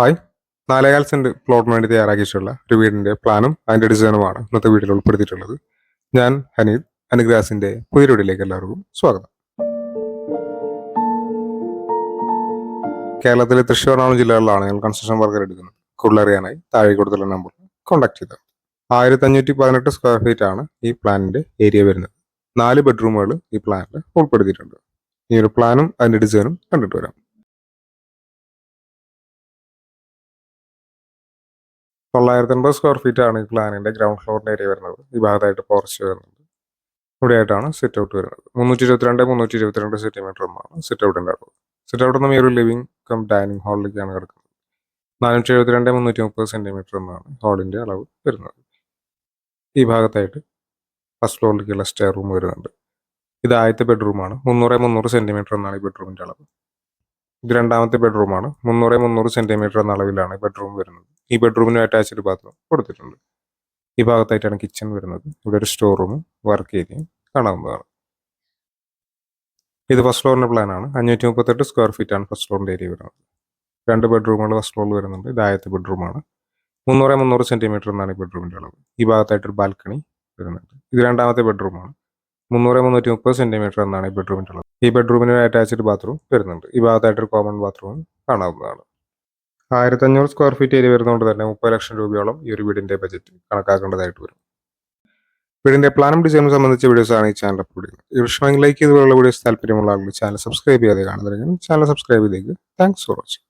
Hi. നാലേകാൽ saint പ്ലോട്ടിന് വേണ്ടി തയ്യാറാക്കിയിട്ടുള്ള ഒരു വീടിന്റെ പ്ലാനും അതിന്റെ ഡിസൈനുമാണ് ഇന്നത്തെ വീഡിയോയിൽ ഉൾപ്പെടുത്തിയിട്ടുള്ളത്. ഞാൻ ഹനീദ് അനുഗ്രാസിന്റെ പുതിയ എല്ലാവർക്കും സ്വാഗതം. കേരളത്തിലെ തൃശ്ശൂർ എറണാകുളം ജില്ലകളിലാണ് ഞങ്ങൾ കൺസ്ട്രക്ഷൻ വർക്കർ എടുക്കുന്നത്. കൂടുതൽ അറിയാനായി താഴെ കൊടുത്തുള്ള നമ്പർ കോൺടാക്ട് ചെയ്തത് ആയിരത്തി അഞ്ഞൂറ്റി പതിനെട്ട് സ്ക്വയർ ഫീറ്റ് ആണ് ഈ പ്ലാനിന്റെ ഏരിയ വരുന്നത്. നാല് ബെഡ്റൂമുകൾ ഈ പ്ലാനിൽ ഉൾപ്പെടുത്തിയിട്ടുണ്ട്. ഈ ഒരു പ്ലാനും അതിന്റെ ഡിസൈനും കണ്ടിട്ട് വരാം. തൊള്ളായിരത്തി അൻപത് സ്ക്വയർ ഫീറ്റ് ആണ് ഈ പ്ലാനിന്റെ ഗ്രൗണ്ട് ഫ്ലോറിന്റെ ഏരിയ വരുന്നത്. ഈ ഭാഗത്തായിട്ട് പോർച്ച് വരുന്നുണ്ട് ഇവിടെയായിട്ടാണ് സിറ്റ് ഔട്ട് വരുന്നത്. മുന്നൂറ്റി ഇരുപത്തിരണ്ട് മുന്നൂറ്റി ഇരുപത്തിരണ്ട് എന്നാണ് സിറ്റ് ഔട്ടിന്റെ അളവ് സിറ്റ് ഔട്ട് നമ്മൾ ഈ ഒരു ലിവിംഗ് കം ഡൈനിങ് ഹാളിലേക്കാണ് കിടക്കുന്നത്. നാനൂറ്റി എഴുപത്തിരണ്ട് മുന്നൂറ്റി മുപ്പത് സെന്റിമീറ്റർ എന്നാണ് ഹാളിന്റെ അളവ് വരുന്നത്. ഈ ഭാഗത്തായിട്ട് ഫസ്റ്റ് ഫ്ലോറിലേക്കുള്ള സ്റ്റെയർ റൂം വരുന്നുണ്ട്. ഇത് ആദ്യത്തെ ബെഡ്റൂമാണ് മുന്നൂറ് മുന്നൂറ് സെന്റിമീറ്റർ എന്നാണ് ഈ ബെഡ്റൂമിന്റെ അളവ്. ഇത് രണ്ടാമത്തെ ബെഡ്റൂമാണ് മുന്നൂറ് മുന്നൂറ് സെന്റിമീറ്റർ എന്ന അളവിലാണ് ബെഡ്റൂം വരുന്നത്. ഈ ബെഡ്റൂമിന് അറ്റാച്ച്ഡ് ബാത്റൂം കൊടുത്തിട്ടുണ്ട്. ഈ ഭാഗത്തായിട്ടാണ് കിച്ചൺ വരുന്നത്. ഇവിടെ ഒരു സ്റ്റോർ റൂമും വർക്ക് ഏരിയയും കാണാവുന്നതാണ്. ഇത് ഫസ്റ്റ് ഫ്ലോറിന്റെ പ്ലാനാണ് അഞ്ഞൂറ്റി മുപ്പത്തെട്ട് സ്ക്വയർ ഫീറ്റ് ആണ് ഫസ്റ്റ് ഫ്ലോറിന്റെ ഏരിയ വരുന്നത്. രണ്ട് ബെഡ്റൂമുകൾ ഫസ്റ്റ് ഫ്ലോറിൽ വരുന്നുണ്ട്. ഇത് ആദ്യത്തെ ബെഡ്റൂമാണ് മുന്നൂറ് മുന്നൂറ് സെന്റിമീറ്റർ എന്നാണ് ഈ ബെഡ്റൂമിന്റെ അളവ്. ഈ ഭാഗത്തായിട്ടൊരു ബാൽക്കണി വരുന്നുണ്ട്. ഇത് രണ്ടാമത്തെ ബെഡ്റൂമാണ് മുന്നൂറ് മുന്നൂറ്റി മുപ്പത് സെന്റിമീറ്റർ എന്നാണ് ഈ ഉള്ളത്. ഈ ബെഡ്റൂമിന് അറ്റാച്ച്ഡ് ബാത്റൂം വരുന്നുണ്ട്. ഈ ഭാഗത്തായിട്ടൊരു കോമൺ ബാത്റൂം കാണാവുന്നതാണ്. ആയിരത്തി അഞ്ഞൂറ് സ്ക്വയർ ഫീറ്റ് ഏരിയ വരുന്നതുകൊണ്ട് തന്നെ മുപ്പത് ലക്ഷം രൂപയോളം ഈ ഒരു വീടിന്റെ ബജറ്റ് കണക്കാക്കേണ്ടതായിട്ട് വരും. വീടിന്റെ പ്ലാനും ഡിസൈനും സംബന്ധിച്ച വീഡിയോസ് ആണ് ഈ ചാനൽ അപ്ലോഡ് ചെയ്യുന്നത്. ഈ ലൈക്ക് ഇതുപോലുള്ള വീഡിയോസ് താല്പര്യമുള്ള ആളുകൾ ചാനൽ സബ്സ്ക്രൈബ് ചെയ്യാതെ കാണുന്നതെങ്കിൽ ചാനൽ സബ്സ്ക്രൈബ് ചെയ്തേക്ക്. Thanks for watching